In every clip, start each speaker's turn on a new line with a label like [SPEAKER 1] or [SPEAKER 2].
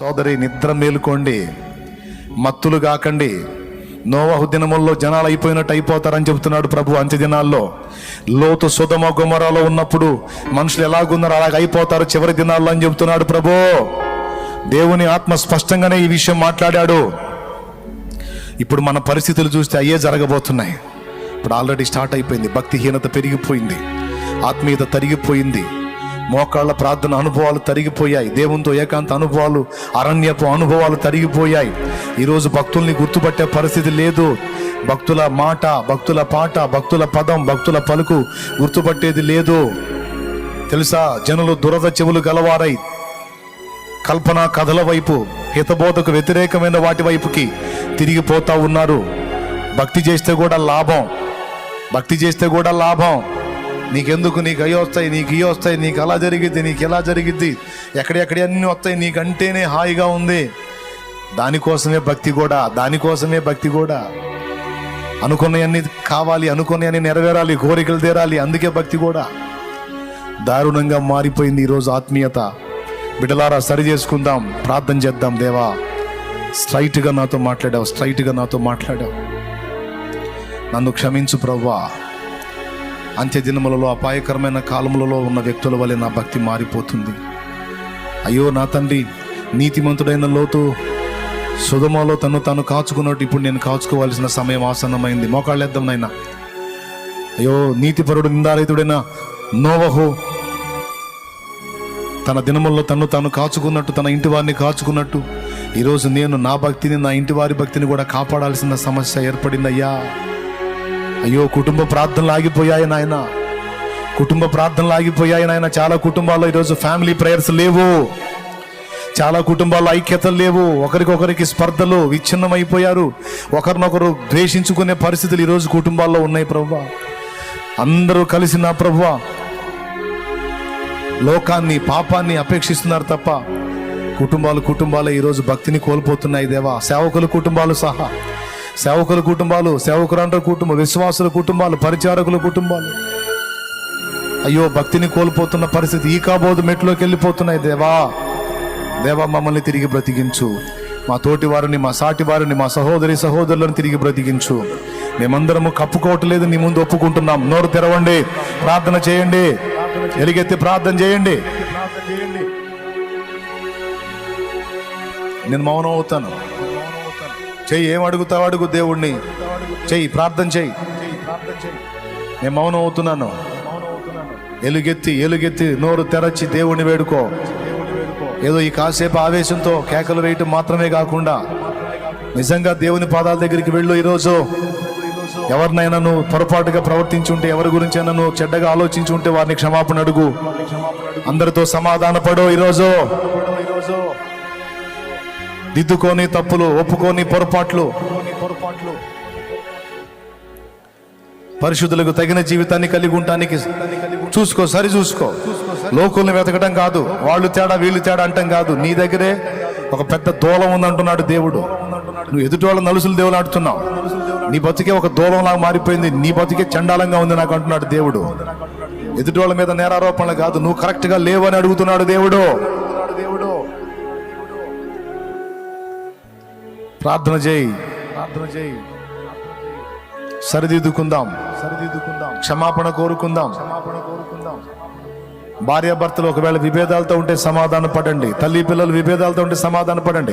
[SPEAKER 1] సోదరి నిద్ర మేలుకోండి. మత్తులు కాకండి నోవహు దినముల్లో జనాలు అయిపోయినట్టు అయిపోతారని చెబుతున్నాడు ప్రభు అంత్య దినాల్లో. లోతు సుధమ గుమరాలో ఉన్నప్పుడు మనుషులు ఎలాగున్నారు అలాగ అయిపోతారు చివరి దినాల్లో అని చెబుతున్నాడు ప్రభు. దేవుని ఆత్మ స్పష్టంగానే ఈ విషయం మాట్లాడాడు. ఇప్పుడు మన పరిస్థితులు చూస్తే అయ్యే జరగబోతున్నాయి. ఇప్పుడు ఆల్రెడీ స్టార్ట్ అయిపోయింది. భక్తిహీనత పెరిగిపోయింది. ఆత్మీయత తరిగిపోయింది. మోకాళ్ళ ప్రార్థన అనుభవాలు తరిగిపోయాయి. దేవునితో ఏకాంత అనుభవాలు అరణ్యపు అనుభవాలు తరిగిపోయాయి. ఈరోజు భక్తుల్ని గుర్తుపట్టే పరిస్థితి లేదు. భక్తుల మాట భక్తుల పాట భక్తుల పదం భక్తుల పలుకు గుర్తుపట్టేది లేదు. తెలుసా? జనులు దురద చెవులు గలవారై కల్పన కథల వైపు హితబోధకు వ్యతిరేకమైన వాటి వైపుకి తిరిగిపోతా ఉన్నారు. భక్తి చేస్తే కూడా లాభం. భక్తి చేస్తే కూడా లాభం. నీకెందుకు? నీకు అయ్యి వస్తాయి నీకు ఇవి వస్తాయి నీకు అలా జరిగిద్ది నీకు ఎలా జరిగిద్ది. ఎక్కడెక్కడి అన్నీ వస్తాయి నీకంటేనే హాయిగా ఉంది. దానికోసమే భక్తి కూడా దానికోసమే భక్తి కూడా. అనుకున్నవన్నీ కావాలి అనుకున్నవన్నీ నెరవేరాలి కోరికలు తీరాలి అందుకే భక్తి కూడా. దారుణంగా మారిపోయింది ఈరోజు ఆత్మీయత. బిడలారా సరి చేసుకుందాం ప్రార్థన చేద్దాం దేవా. స్ట్రైట్గా నాతో మాట్లాడావు స్ట్రైట్గా నాతో మాట్లాడావు. నన్ను క్షమించు ప్రవ్వా. అంత్య దినములలో అపాయకరమైన కాలములలో ఉన్న వ్యక్తుల వలె నా భక్తి మారిపోతుంది. అయ్యో నా తండ్రి నీతిమంతుడైన లోతు సుధమలో తను తాను కాచుకున్నట్టు ఇప్పుడు నేను కాచుకోవాల్సిన సమయం ఆసన్నమైంది. మోకాళ్ళేద్దాం నాయనా. అయ్యో నీతిపరుడు నిందారహితుడైన నోవహు తన దినముల్లో తను తాను కాచుకున్నట్టు తన ఇంటి వారిని కాచుకున్నట్టు ఈరోజు నేను నా భక్తిని నా ఇంటి వారి భక్తిని కూడా కాపాడాల్సిన సమస్య ఏర్పడిందయ్యా. అయ్యో కుటుంబ ప్రార్థనలు ఆగిపోయాయి నాయన. కుటుంబ ప్రార్థనలు ఆగిపోయాయి నాయన. చాలా కుటుంబాల్లో ఈరోజు ఫ్యామిలీ ప్రేయర్స్ లేవు. చాలా కుటుంబాల్లో ఐక్యతలు లేవు. ఒకరికొకరికి స్పర్ధలు విచ్ఛిన్నమైపోయారు. ఒకరినొకరు ద్వేషించుకునే పరిస్థితులు ఈరోజు కుటుంబాల్లో ఉన్నాయి ప్రభు. అందరూ కలిసి నా ప్రభు లోకాన్ని పాపాన్ని అపేక్షిస్తున్నారు తప్ప కుటుంబాలు కుటుంబాలు ఈరోజు భక్తిని కోల్పోతున్నాయి దేవా. సేవకుల కుటుంబాలు సహా సేవకుల కుటుంబాలు సేవకురాండ్ర కుటుంబం విశ్వాసుల కుటుంబాలు పరిచారకుల కుటుంబాలు. అయ్యో భక్తిని కోల్పోతున్న పరిస్థితి ఈ కాబోదు మెట్లోకి వెళ్ళిపోతున్నాయి దేవా. దేవా మమ్మల్ని తిరిగి బ్రతికించు. మా తోటి వారిని మా సాటి వారిని మా సహోదరి సహోదరులను తిరిగి బ్రతికించు. మేమందరము కప్పుకోవట్లేదు నీ ముందు ఒప్పుకుంటున్నాం. నోరు తెరవండి ప్రార్థన చేయండి. ఎలుగెత్తి ప్రార్థన చేయండి. నేను మౌనం అవుతాను. చెయ్యి ఏం అడుగుతావు అడుగు దేవుణ్ణి. చెయ్యి ప్రార్థన చెయ్యి. నేను మౌనం అవుతున్నాను. ఎలుగెత్తి ఎలుగెత్తి నోరు తెరచి దేవుణ్ణి వేడుకో. ఏదో ఈ కాసేపు ఆవేశంతో కేకలు వేయటం మాత్రమే కాకుండా నిజంగా దేవుని పాదాల దగ్గరికి వెళ్ళు ఈరోజు. ఎవరినైనా నువ్వు పొరపాటుగా ప్రవర్తించుంటే ఎవరి గురించైనా నువ్వు చెడ్డగా ఆలోచించి ఉంటే వారిని క్షమాపణ అడుగు. అందరితో సమాధాన పడు ఈరోజు. దిద్దుకొని తప్పులు ఒప్పుకోని పొరపాట్లు. పరిశుద్ధులకు తగిన జీవితాన్ని కలిగి ఉండటానికి చూసుకో సరి చూసుకో. లోకుల్ని వెతకడం కాదు వాళ్ళు తేడా వీళ్ళు తేడా అంటాం కాదు. నీ దగ్గరే ఒక పెద్ద దూలం ఉందంటున్నాడు దేవుడు. నువ్వు ఎదుటి వాళ్ళ నలుసులు దేవులు ఆడుతున్నావు నీ బతికే ఒక దూలంలాగా మారిపోయింది నీ బతికే చండాలంగా ఉంది నాకు అంటున్నాడు దేవుడు. ఎదుటి వాళ్ళ మీద నేరారోపణలు కాదు నువ్వు కరెక్ట్గా లేవని అడుగుతున్నాడు దేవుడు. ప్రార్థన చేయి. ప్రార్థన చేయి. సరిదిద్దుకుందాం. సరిదిద్దుకుందాం. క్షమాపణ కోరుకుందాం. క్షమాపణ కోరుకుందాం. భార్యాభర్తలు ఒకవేళ విభేదాలతో ఉంటే సమాధాన పడండి. తల్లి పిల్లలు విభేదాలతో ఉంటే సమాధాన పడండి.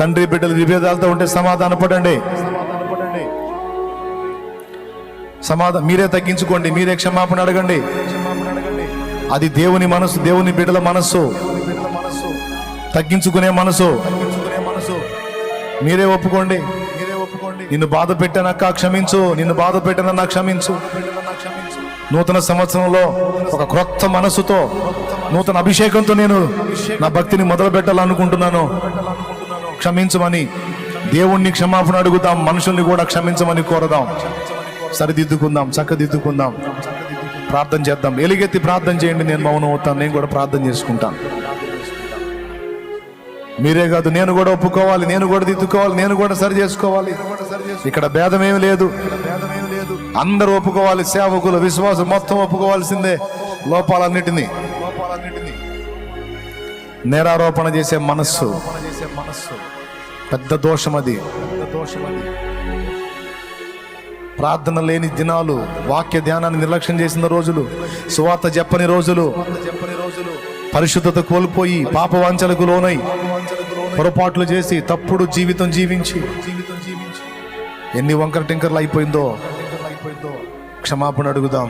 [SPEAKER 1] తండ్రి బిడ్డలు విభేదాలతో ఉంటే సమాధాన పడండి. సమాధానం మీరే తగ్గించుకోండి. మీరే క్షమాపణ అడగండి. అది దేవుని మనసు దేవుని బిడ్డల మనస్సు తగ్గించుకునే మనసు. మీరే ఒప్పుకోండి. మీరే ఒప్పుకోండి. నిన్ను బాధ పెట్టానక్క క్షమించు. నిన్ను బాధ పెట్టానన్నా క్షమించు. నూతన సంవత్సరంలో ఒక క్రొత్త మనసుతో నూతన అభిషేకంతో నేను నా భక్తిని మొదలు పెట్టాలనుకుంటున్నాను క్షమించమని దేవుణ్ణి క్షమాపణ అడుగుదాం. మనుషుల్ని కూడా క్షమించమని కోరదాం. సరిదిద్దుకుందాం చక్కదిద్దుకుందాం. ప్రార్థన చేద్దాం. ఎలుగెత్తి ప్రార్థన చేయండి. నేను మౌనం అవుతాను. నేను కూడా ప్రార్థన చేసుకుంటాను. మీరే కాదు నేను కూడా ఒప్పుకోవాలి నేను కూడా దిద్దుకోవాలి నేను కూడా సరి చేసుకోవాలి. ఇక్కడ భేదం ఏమి లేదు. అందరూ ఒప్పుకోవాలి సేవకులు విశ్వాసం మొత్తం ఒప్పుకోవాల్సిందే లోపాలన్నిటినీ. నేరారోపణ చేసే మనస్సు. పెద్ద దోషం అది. ప్రార్థన లేని దినాలు వాక్య ధ్యానాన్ని నిర్లక్ష్యం చేసిన రోజులు సువార్త చెప్పని రోజులు పరిశుద్ధత కోల్పోయి పాపవాంచలకు లోనై పొరపాట్లు చేసి తప్పుడు జీవితం జీవించి. ఎన్ని వంకర టింకర్లు అయిపోయిందో క్షమాపణ అడుగుదాం.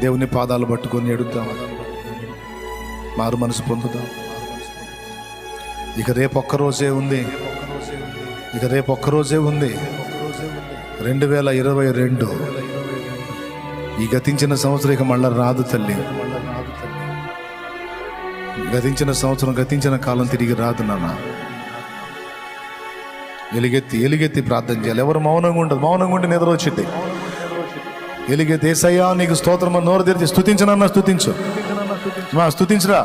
[SPEAKER 1] దేవుని పాదాలు పట్టుకొని అడుగుదాం మారు మనసు పొందుదాం. ఇక రేపు ఒక్క రోజే ఉంది. ఇక రేపు ఒక్క రోజే ఉంది. రెండు వేల ఇరవై రెండు. ఈ గతించిన సంవత్సరం ఇక మళ్ళా రాదు తల్లి. గతించిన సంవత్సరం గతించిన కాలం తిరిగి రాదు నాన్న. ఎలుగెత్తి ఎలుగెత్తి ప్రార్థన చేయాలి. ఎవరు మౌనంగా ఉండదు మౌనంగా ఉంటే నిద్ర వచ్చింది. ఎలుగెత్తి ఏసయ్యా నీకు స్తోత్రం నోరు తెరిచి స్థుతించనన్నా స్థుతించు మా స్థుతించరా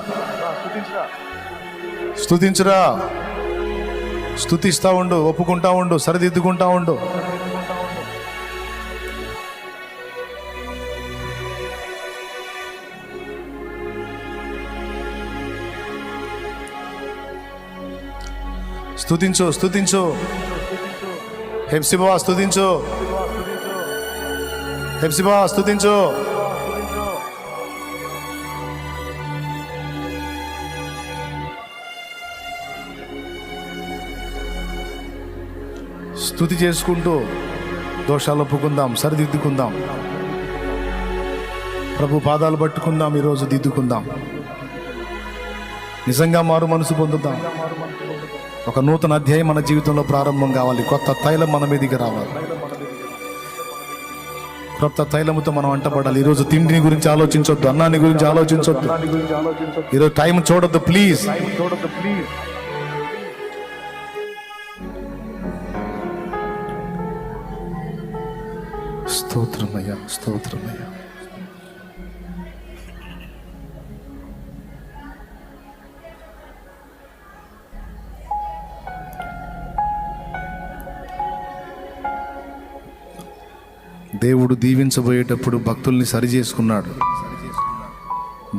[SPEAKER 1] స్తుతించురా. స్తుతిస్తా ఉండు ఒప్పుకుంటా ఉండు సరిదిద్దుకుంటా ఉండు. స్తుతించు స్తుతించు. హెప్సిబా స్థుతించు హెప్సిబా స్థుతించు స్థుతి చేసుకుంటూ దోషాలు ఒప్పుకుందాం సరిదిద్దుకుందాం. ప్రభు పాదాలు పట్టుకుందాం ఈరోజు దిద్దుకుందాం. నిజంగా మారు మనసు పొందుదాం. ఒక నూతన అధ్యాయం మన జీవితంలో ప్రారంభం కావాలి. కొత్త తైలం మన మీదికి రావాలి. కొత్త తైలముతో మనం అంటపడాలి ఈరోజు తిండిని గురించి ఆలోచించొద్దు అన్నాన్ని గురించి ఆలోచించొద్దు. ఈరోజు టైం చూడొద్దు ప్లీజ్. స్తోత్రమయ్యా స్తోత్రమయ్యా. దేవుడు దీవించబోయేటప్పుడు భక్తుల్ని సరి చేసుకున్నాడు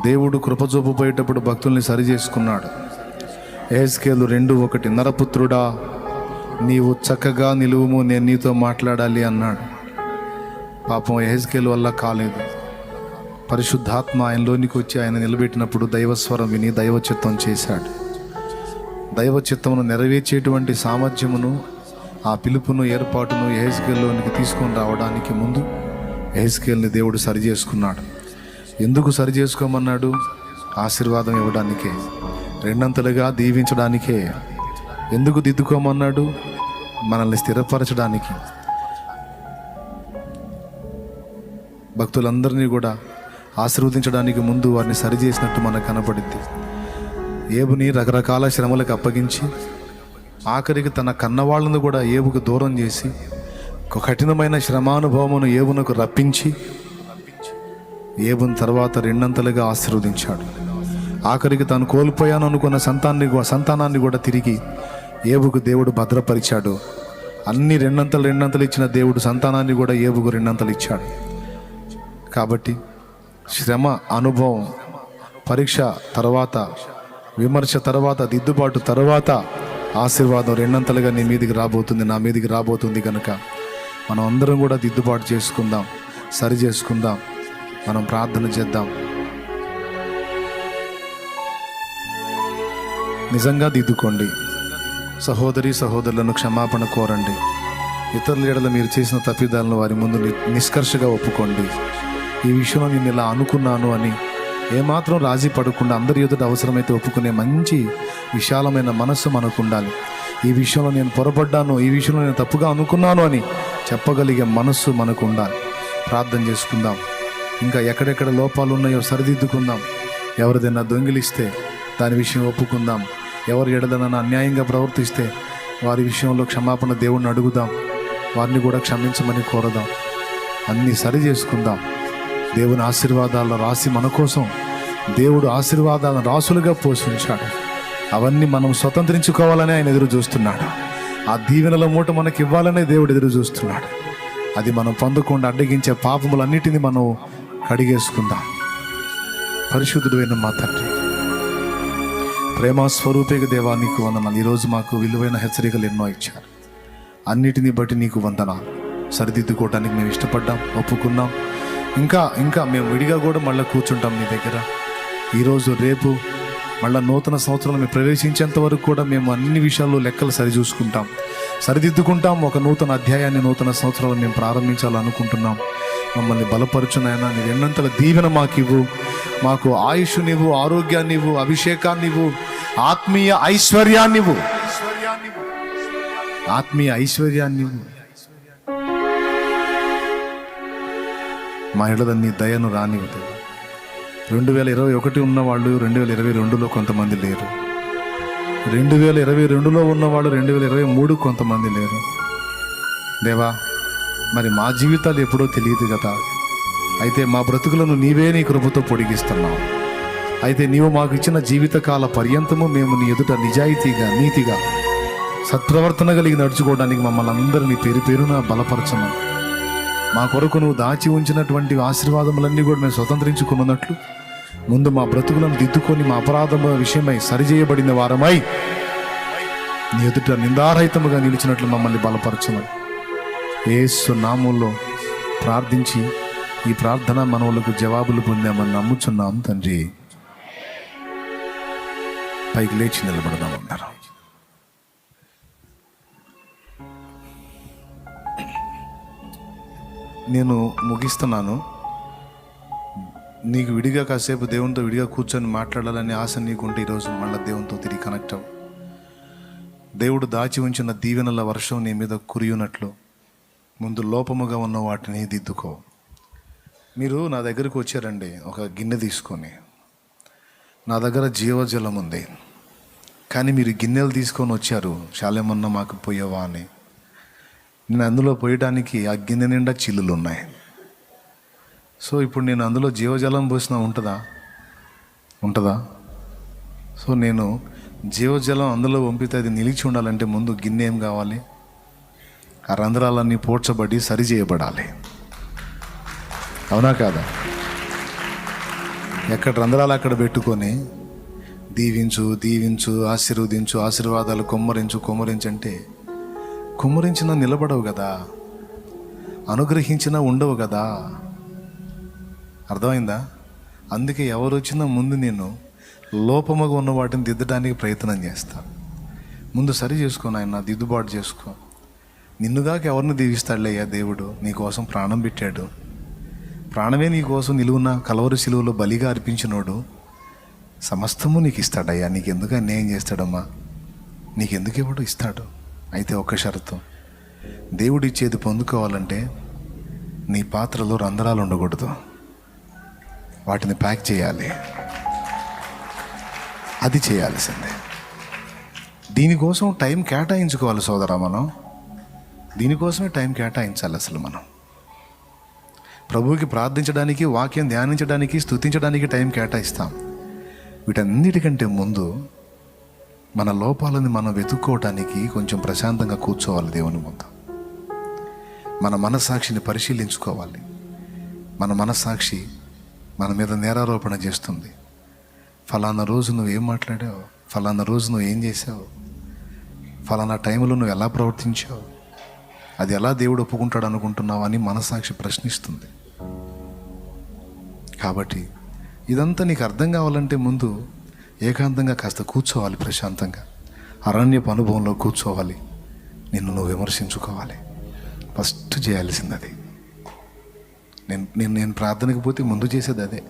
[SPEAKER 1] దేవుడు కృపచూపబోయేటప్పుడు భక్తుల్ని సరి చేసుకున్నాడు ఏస్కేలు రెండు ఒకటి నరపుత్రుడా నీవు చక్కగా నిలువుము నేను నీతో మాట్లాడాలి అన్నాడు. పాపం ఎహెజ్కేల్ వల్ల కాలేదు. పరిశుద్ధాత్మ ఆయనలోనికి వచ్చి ఆయన నిలబెట్టినప్పుడు దైవస్వరం విని దైవ చిత్తం చేశాడు. దైవ చిత్తమును నెరవేర్చేటువంటి సామర్థ్యమును ఆ పిలుపును ఏర్పాటును ఎహెజ్కేల్లోనికి తీసుకొని రావడానికి ముందు ఎహెజ్కేల్ని దేవుడు సరి చేసుకున్నాడు. ఎందుకు సరి చేసుకోమన్నాడు? ఆశీర్వాదం ఇవ్వడానికే రెండంతలుగా దీవించడానికే. ఎందుకు దిద్దుకోమన్నాడు? మనల్ని స్థిరపరచడానికి. భక్తులందరినీ కూడా ఆశీర్వదించడానికి ముందు వారిని సరిచేసినట్టు మనకు కనపడింది ఏబుని రకరకాల శ్రమలకు అప్పగించి ఆఖరికి తన కన్నవాళ్ళను కూడా ఏవుకు దూరం చేసి ఒక కఠినమైన శ్రమానుభవమును ఏవునకు రప్పించి ఏబుని తర్వాత రెండంతలుగా ఆశీర్వదించాడు. ఆఖరికి తాను కోల్పోయాను అనుకున్న సంతాన్ని సంతానాన్ని కూడా తిరిగి ఏబుకు దేవుడు భద్రపరిచాడు. అన్ని రెండంతలు రెండంతలు ఇచ్చిన దేవుడు సంతానాన్ని కూడా ఏబుకు రెండంతలు ఇచ్చాడు. కాబట్టి శ్రమ అనుభవం పరీక్ష తర్వాత విమర్శ తర్వాత దిద్దుబాటు తర్వాత ఆశీర్వాదం రెండంతలుగా నీ మీదికి రాబోతుంది నా మీదికి రాబోతుంది కనుక మనం అందరం కూడా దిద్దుబాటు చేసుకుందాం సరి చేసుకుందాం మనం ప్రార్థన చేద్దాం. నిజంగా దిద్దుకోండి. సహోదరి సహోదరులను క్షమాపణ కోరండి. ఇతరుల ఎడల మీరు చేసిన తప్పిదాలను వారి ముందు నిష్కర్షగా ఒప్పుకోండి. ఈ విషయంలో నేను ఇలా అనుకున్నాను అని ఏమాత్రం రాజీ పడకుండా అందరి ఎదుట అవసరమైతే ఒప్పుకునే మంచి విశాలమైన మనస్సు మనకు ఉండాలి ఈ విషయంలో నేను పొరపడ్డాను ఈ విషయంలో నేను తప్పుగా అనుకున్నాను అని చెప్పగలిగే మనస్సు మనకు ఉండాలి ప్రార్థన చేసుకుందాం. ఇంకా ఎక్కడెక్కడ లోపాలు ఉన్నాయో సరిదిద్దుకుందాం. ఎవరిదైనా దొంగిలిస్తే దాని విషయం ఒప్పుకుందాం. ఎవరు ఎడదనన్నా అన్యాయంగా ప్రవర్తిస్తే వారి విషయంలో క్షమాపణ దేవుణ్ణి అడుగుదాం. వారిని కూడా క్షమించమని కోరదాం. అన్నీ సరి చేసుకుందాం. దేవుని ఆశీర్వాదాల రాసి మన కోసం దేవుడు ఆశీర్వాదాలను రాసులుగా పోషించాడు. అవన్నీ మనం స్వతంత్రించుకోవాలని ఆయన ఎదురు చూస్తున్నాడు. ఆ దీవెనల మూట మనకి ఇవ్వాలనే దేవుడు ఎదురు చూస్తున్నాడు. అది మనం పొందకుండా అడ్డగించే పాపములన్నిటిని మనం కడిగేసుకుందాం. పరిశుద్ధుడైన మా తండ్రి ప్రేమస్వరూపిక దేవా నీకు వందనాలు. ఈరోజు మాకు విలువైన హెచ్చరికలు ఎన్నో ఇచ్చారు. అన్నిటిని బట్టి నీకు వందనాలు. సరిదిద్దుకోవటానికి మేము ఇష్టపడ్డాం ఒప్పుకున్నాం. ఇంకా ఇంకా మేము విడిగా కూడా మళ్ళీ కూర్చుంటాం నీ దగ్గర. ఈరోజు రేపు మళ్ళీ నూతన సంవత్సరంలో మేము ప్రవేశించేంత వరకు కూడా మేము అన్ని విషయాల్లో లెక్కలు సరిచూసుకుంటాం సరిదిద్దుకుంటాం. ఒక నూతన అధ్యాయాన్ని నూతన సంవత్సరంలో మేము ప్రారంభించాలనుకుంటున్నాం. మమ్మల్ని బలపరుచునాయన నీ ఎన్నంతల దీవెన మాకు ఇవ్వు మాకు ఆయుష్ నీవు ఆరోగ్యాన్ని ఇవ్వు అభిషేకాన్ని ఇవ్వు ఆత్మీయ ఐశ్వర్యాన్నివ్వు. ఆత్మీయ ఐశ్వర్యాన్ని మహిళలన్నీ మా ఇళ్ళ నీ దయను రానివ్వదు రెండు వేల ఇరవై ఒకటి ఉన్న వాళ్ళు రెండు వేల ఇరవై రెండులో కొంతమంది లేరు. రెండు వేల ఇరవై రెండులో ఉన్నవాళ్ళు రెండు వేల ఇరవై మూడు కొంతమంది లేరు. దేవా మరి మా జీవితాలు ఎప్పుడో తెలియదు కదా. అయితే మా బ్రతుకులను నీవే నీ కృపతో పొడిగిస్తున్నావు. అయితే నీవు మాకు ఇచ్చిన జీవితకాల పర్యంతము మేము నీ ఎదుట నిజాయితీగా నీతిగా సత్ప్రవర్తన కలిగి నడుచుకోవడానికి మమ్మల్ని అందరినీ పేరు పేరున బలపరచను మా కొరకు నువ్వు దాచి ఉంచినటువంటి ఆశీర్వాదములన్నీ కూడా మేము స్వతంత్రించుకున్నట్లు ముందు మా బ్రతుకులను దిద్దుకొని మా అపరాధముల విషయమై సరిచేయబడిన వారమై నీ ఎదుట నిందారహితముగా నిలిచినట్లు మమ్మల్ని బలపరచను. ఏసు నామంలో ప్రార్థించి ఈ ప్రార్థన మనవులకు జవాబులు పొందామని నమ్ముచున్నాం తండ్రి. పైకి లేచి నిలబడదామన్నారు నేను ముగిస్తున్నాను. నీకు విడిగా కాసేపు దేవునితో విడిగా కూర్చొని మాట్లాడాలనే ఆశ నీకుంటే ఈరోజు మళ్ళీ దేవునితో తిరిగి కనెక్ట్ అవ్వు. దేవుడు దాచి ఉంచిన దీవెనల వర్షం నీ మీద కురియునట్లు. ముందు లోపముగా ఉన్న వాటిని దిద్దుకో. మీరు నా దగ్గరకు వచ్చారండి ఒక గిన్నె తీసుకొని. నా దగ్గర జీవజలం ఉంది. కానీ మీరు గిన్నెలు తీసుకొని వచ్చారు చాలేమన్నా మాకు పోయేవా అని. నేను అందులో పోయడానికి ఆ గిన్నె నిండా చిల్లులు ఉన్నాయి సో ఇప్పుడు నేను అందులో జీవజలం పోసినా ఉంటుందా? ఉంటుందా? సో నేను జీవజలం అందులో పంపితే అది నిలిచి ఉండాలంటే ముందు గిన్నె ఏం కావాలి? ఆ రంధ్రాలన్నీ పోడ్చబడి సరి చేయబడాలి. అవునా కాదా? ఎక్కడ రంధ్రాలు అక్కడ పెట్టుకొని దీవించు దీవించు ఆశీర్వదించు ఆశీర్వాదాలు కొమ్మరించు కొమ్మరించు అంటే కుమ్మరించినా నిలబడవు కదా? అనుగ్రహించినా ఉండవు కదా? అర్థమైందా? అందుకే ఎవరు వచ్చినా ముందు నేను లోపముగా ఉన్న వాటిని దిద్దడానికి ప్రయత్నం చేస్తా. ముందు సరి చేసుకో నాయన దిద్దుబాటు చేసుకో. నిన్నుగాక ఎవరిని దీవిస్తాడులేయ్యా దేవుడు? నీకోసం ప్రాణం పెట్టాడు. ప్రాణమే నీకోసం నిలువున కలవరి శిలువలో బలిగా అర్పించినోడు సమస్తము నీకు ఇస్తాడయ్యా నీకు ఎందుకు అన్యాయం చేస్తాడమ్మా? నీకెందుకు ఇవ్వడు ఇస్తాడు. అయితే ఒక్క షరతు. దేవుడు ఇచ్చేది పొందుకోవాలంటే నీ పాత్రలో రంధ్రాలు ఉండకూడదు వాటిని ప్యాక్ చేయాలి. అది చేయాల్సిందే దీనికోసం టైం కేటాయించుకోవాలి సోదరా మనం. దీనికోసమే టైం కేటాయించాలి అసలు మనం. ప్రభువుకి ప్రార్థించడానికి వాక్యం ధ్యానించడానికి స్తుతించడానికి టైం కేటాయిస్తాం. వీటన్నిటికంటే ముందు మన లోపాలని మనం వెతుక్కోవటానికి కొంచెం ప్రశాంతంగా కూర్చోవాలి దేవుని ముందు. మన మనస్సాక్షిని పరిశీలించుకోవాలి. మన మనస్సాక్షి మన మీద నేరారోపణ చేస్తుంది. ఫలానా రోజు నువ్వు ఏం మాట్లాడావు? ఫలానా రోజు నువ్వు ఏం చేసావు ఫలానా టైంలో నువ్వు ఎలా ప్రవర్తించావు? అది ఎలా దేవుడు ఒప్పుకుంటాడు అనుకుంటున్నావు అని మనస్సాక్షి ప్రశ్నిస్తుంది. కాబట్టి ఇదంతా నీకు అర్థం కావాలంటే ముందు ఏకాంతంగా కాస్త కూర్చోవాలి ప్రశాంతంగా. అరణ్యపు అనుభవంలో కూర్చోవాలి. నిన్ను నువ్వు విమర్శించుకోవాలి. ఫస్ట్ చేయాల్సింది అది నేను నేను నేను ప్రార్థనకు పోతే ముందు చేసేది అదే.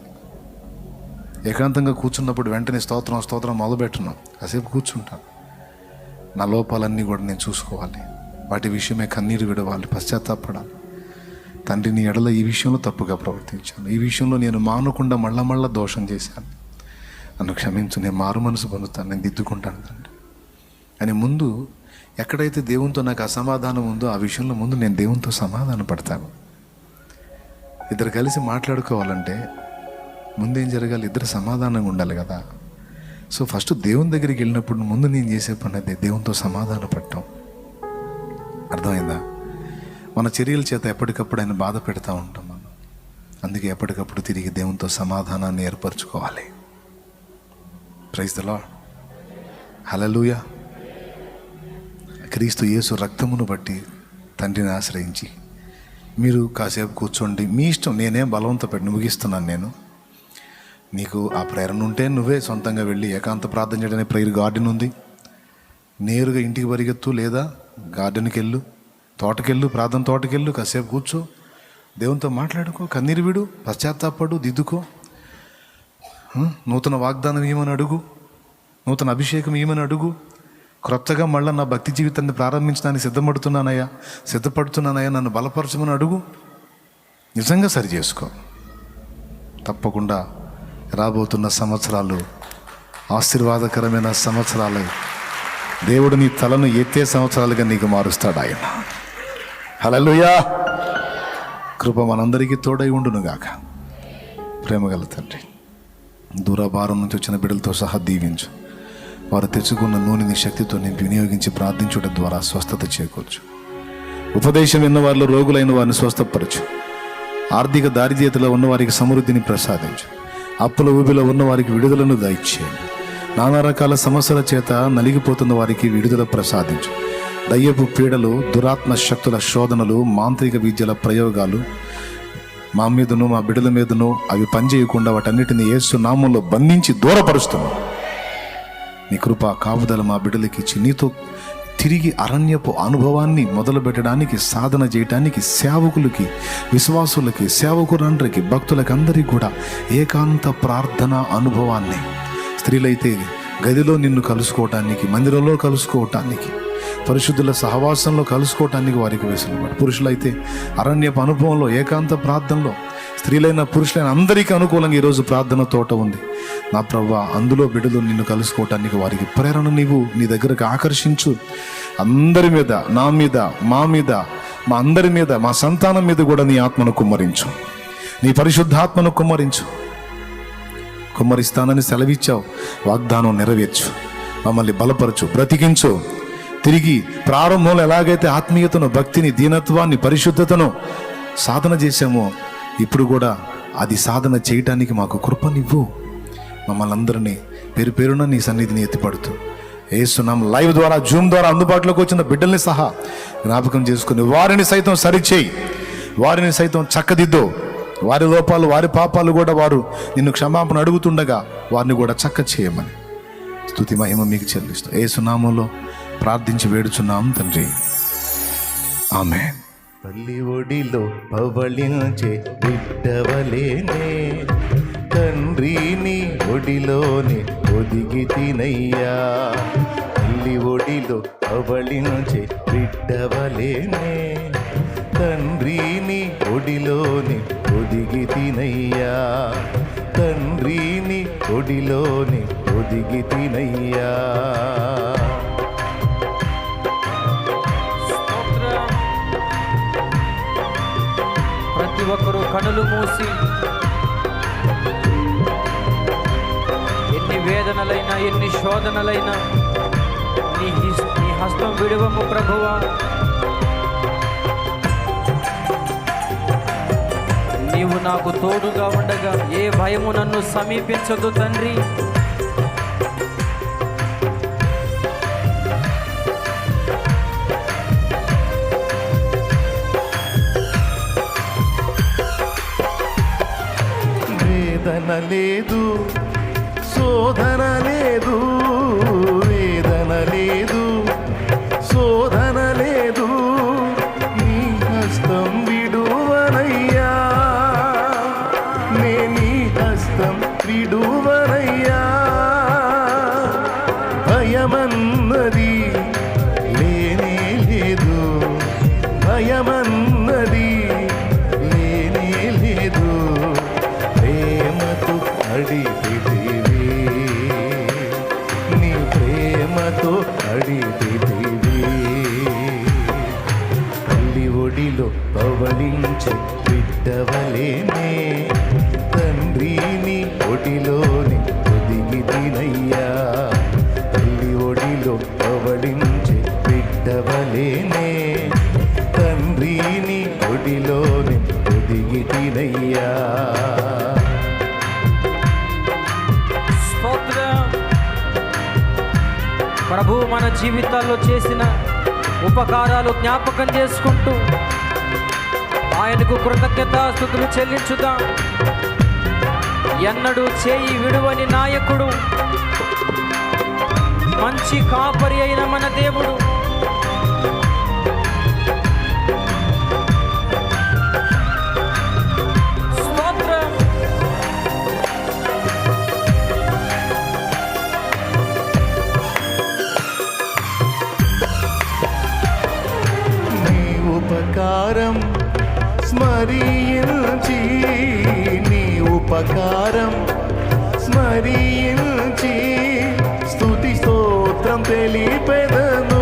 [SPEAKER 1] ఏకాంతంగా కూర్చున్నప్పుడు వెంటనే స్తోత్రం స్తోత్రం మొదలుపెట్టను. కాసేపు కూర్చుంటాను నా లోపాలన్నీ కూడా నేను చూసుకోవాలి. వాటి విషయమే కన్నీరు విడవాలి పశ్చాత్తాపడాలి. తండ్రి నీ ఎడల ఈ విషయంలో తప్పుగా ప్రవర్తించాను. ఈ విషయంలో నేను మానకుండా మళ్ళా మళ్ళా దోషం చేశాను. నన్ను క్షమించు నేను మారు మనసు పొందుతాను నేను దిద్దుకుంటాను తండ్రి. అని ముందు ఎక్కడైతే దేవునితో నాకు అసమాధానం ఉందో ఆ విషయంలో ముందు నేను దేవునితో సమాధాన పడతాను ఇద్దరు కలిసి మాట్లాడుకోవాలంటే ముందేం జరగాలి? ఇద్దరు సమాధానంగా ఉండాలి కదా. సో ఫస్ట్ దేవుని దగ్గరికి వెళ్ళినప్పుడు ముందు నేను చేసే పని అదే దేవునితో సమాధాన పడటం అర్థమైందా? మన చర్యల చేత ఎప్పటికప్పుడు ఆయన బాధ పెడతా ఉంటాం మనం. అందుకే ఎప్పటికప్పుడు తిరిగి దేవునితో సమాధానాన్ని ఏర్పరచుకోవాలి. ప్రైజ్ ద లాడ్ హలలుయ క్రీస్తు యేసు రక్తమును బట్టి తండ్రిని ఆశ్రయించి మీరు కాసేపు కూర్చోండి. మీ ఇష్టం నేనేం బలవంత పెట్టి ముగిస్తున్నాను నేను. నీకు ఆ ప్రేరణ ఉంటే నువ్వే సొంతంగా వెళ్ళి ఏకాంత ప్రార్థన చేయడానికి ప్రేయర్ గార్డెన్ ఉంది. నేరుగా ఇంటికి పరిగెత్తు లేదా గార్డెన్కి వెళ్ళు తోటకెళ్ళు ప్రార్థన తోటకెళ్ళు కాసేపు కూర్చో. దేవునితో మాట్లాడుకో కన్నీరు విడు పశ్చాత్తాపడు దిద్దుకో. నూతన వాగ్దానం ఏమని అడుగు నూతన అభిషేకం ఏమని అడుగు క్రొత్తగా మళ్ళీ నా భక్తి జీవితాన్ని ప్రారంభించడానికి సిద్ధపడుతున్నానయ్యా సిద్ధపడుతున్నానయ్యా నన్ను బలపరచమని అడుగు. నిజంగా సరి చేసుకో. తప్పకుండా రాబోతున్న సంవత్సరాలు ఆశీర్వాదకరమైన సంవత్సరాలు. దేవుడు నీ తలను ఎత్తే సంవత్సరాలుగా నీకు మారుస్తాడు ఆయన. హలలుయా కృప మనందరికీ తోడై ఉండునుగాక. ప్రేమగల తండ్రి దూరభారం నుంచి వచ్చిన బిడ్డలతో సహా దీవించు. వారు తెచ్చుకున్న నూనెని శక్తితో నింపి వినియోగించి ప్రార్థించడం ద్వారా స్వస్థత చేకూర్చు. ఉపదేశం విన్న వారిలో రోగులైన వారిని స్వస్థపరచు. ఆర్థిక దారిద్ర్యతలో ఉన్న వారికి సమృద్ధిని ప్రసాదించు. అప్పుల ఊబిలో ఉన్న వారికి విడుదలను దయచేయండి నానా రకాల సమస్యల చేత నలిగిపోతున్న వారికి విడుదల ప్రసాదించు. దయ్యపు పీడలు దురాత్మ శక్తుల శోధనలు మాంత్రిక విద్యల ప్రయోగాలు మా మీదను మా బిడ్డల మీదను అవి పనిచేయకుండా వాటన్నిటిని ఏసు నామంలో బంధించి దూరపరుస్తున్నాం నీ కృప కాపుదల మా బిడ్డలకిచ్చి నీతో తిరిగి అరణ్యపు అనుభవాన్ని మొదలు పెట్టడానికి సాధన చేయడానికి సేవకులకి విశ్వాసులకి సేవకులందరికి భక్తులకి అందరికీ కూడా ఏకాంత ప్రార్థన అనుభవాన్ని. స్త్రీలైతే గదిలో నిన్ను కలుసుకోవటానికి మందిరంలో కలుసుకోవటానికి పరిశుద్ధుల సహవాసంలో కలుసుకోవటానికి వారికి వేసిన పురుషులైతే అరణ్యపు అనుభవంలో ఏకాంత ప్రార్థనలో స్త్రీలైన పురుషులైన అందరికీ అనుకూలంగా ఈరోజు ప్రార్థన తోట ఉంది. నా ప్రవ్వ అందులో బిడ్డలు నిన్ను కలుసుకోవటానికి వారికి ప్రేరణ నీవు నీ దగ్గరకు ఆకర్షించు. అందరి మీద నా మీద మా మీద మా అందరి మీద మా సంతానం మీద కూడా నీ ఆత్మను కుమ్మరించు. నీ పరిశుద్ధాత్మను కుమ్మరించు. కుమ్మరిస్తానని సెలవిచ్చావు. వాగ్దానం నెరవేర్చు. మమ్మల్ని బలపరచు. బ్రతికించు. తిరిగి ప్రారంభంలో ఎలాగైతే ఆత్మీయతను భక్తిని దీనత్వాన్ని పరిశుద్ధతను సాధన చేశామో ఇప్పుడు కూడా అది సాధన చేయటానికి మాకు కృపనివ్వు. మమ్మల్ని అందరినీ పేరు పేరున నీ సన్నిధిని ఎత్తిపడుతూ. ఏసునాం లైవ్ ద్వారా జూమ్ ద్వారా అందుబాటులోకి వచ్చిన బిడ్డల్ని సహా జ్ఞాపకం చేసుకుని వారిని సైతం సరిచేయి. వారిని సైతం చక్కదిద్దు. వారి లోపాలు వారి పాపాలు కూడా వారు నిన్ను క్షమాపణ అడుగుతుండగా వారిని కూడా చక్క చేయమని. స్తుతి మహిమ మీకు చెల్లిస్తూ. ఏసునామంలో ప్రార్థించి వేడుచున్నాం తండ్రి. ఆమె
[SPEAKER 2] తల్లి ఒడిలో పవళించే బిడ్డవలేనే. తండ్రిని ఒడిలోనే ఒదిగి తినయ్యా. తల్లి ఒడిలో పవళించే బిడ్డవలేనే. తండ్రిని ఒడిలోనే ఒదిగి తినయ్యా. తండ్రిని ఒడిలోనే ఒదిగి తినయ్యా.
[SPEAKER 3] ఒక్కరూ కనులు మూసి ఎన్ని వేదనలైనా ఎన్ని శోధనలైనా నీ నీ హస్తం విడువము ప్రభువా. నీవు నాకు తోడుగా ఉండగా ఏ భయము నన్ను సమీపించదు తండ్రి.
[SPEAKER 2] వేదన లేదు శోధన లేదు వేదన లేదు శోధన
[SPEAKER 3] ప్రభు మన జీవితాల్లో చేసిన ఉపకారాలు జ్ఞాపకం చేసుకుంటూ ఆయనకు కృతజ్ఞతాస్థుతులు చెల్లించుదాం. ఎన్నడూ చేయి విడువని నాయకుడు మంచి కాపరి అయిన మన దేవుడు.
[SPEAKER 2] ఉపకారం స్మరించి నీ ఉపకారం. స్మరించి స్తుతి స్తోత్రం తెలిపెదను.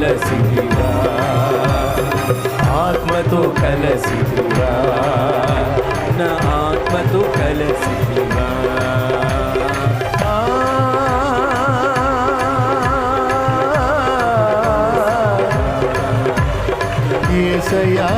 [SPEAKER 2] కలసిదిరా ఆత్మతో కలసిదిరా నా ఆత్మతో
[SPEAKER 3] కలసిదిరా
[SPEAKER 2] ఏసయా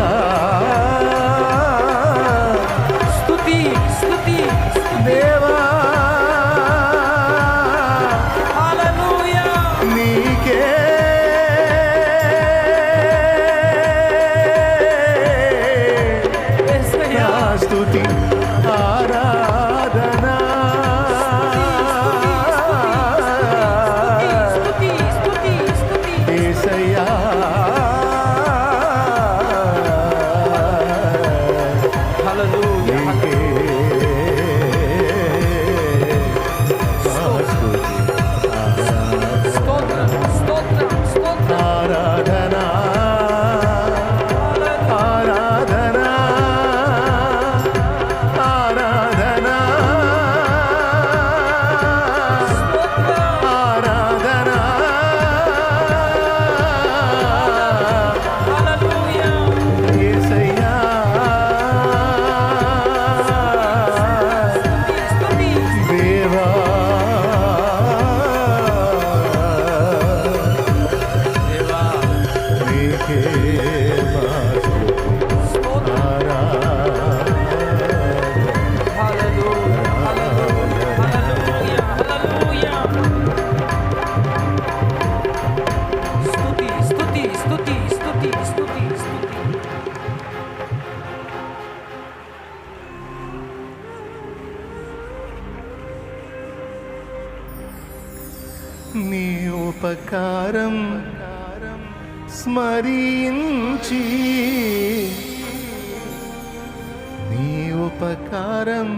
[SPEAKER 2] ఉపకారం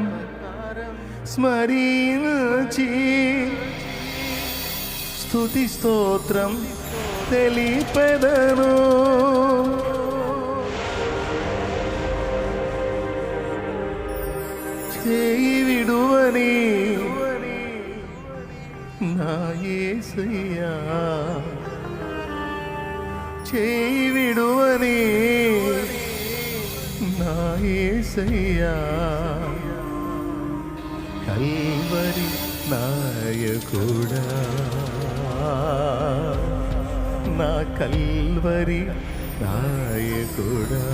[SPEAKER 2] స్మరీ స్తుతి స్తోత్రం తెలిపెదను. చేయి విడువని నా ఏసయ్యా చేయి విడువని నా ఏసయ్యా. కల్వరి నాయకుడా. నా కల్వరి నాయకుడా.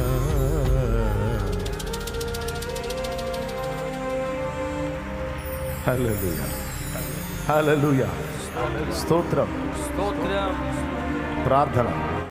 [SPEAKER 2] హలలుయా హలలుయా స్తోత్రం.
[SPEAKER 3] స్తోత్రం.
[SPEAKER 2] ప్రార్థన.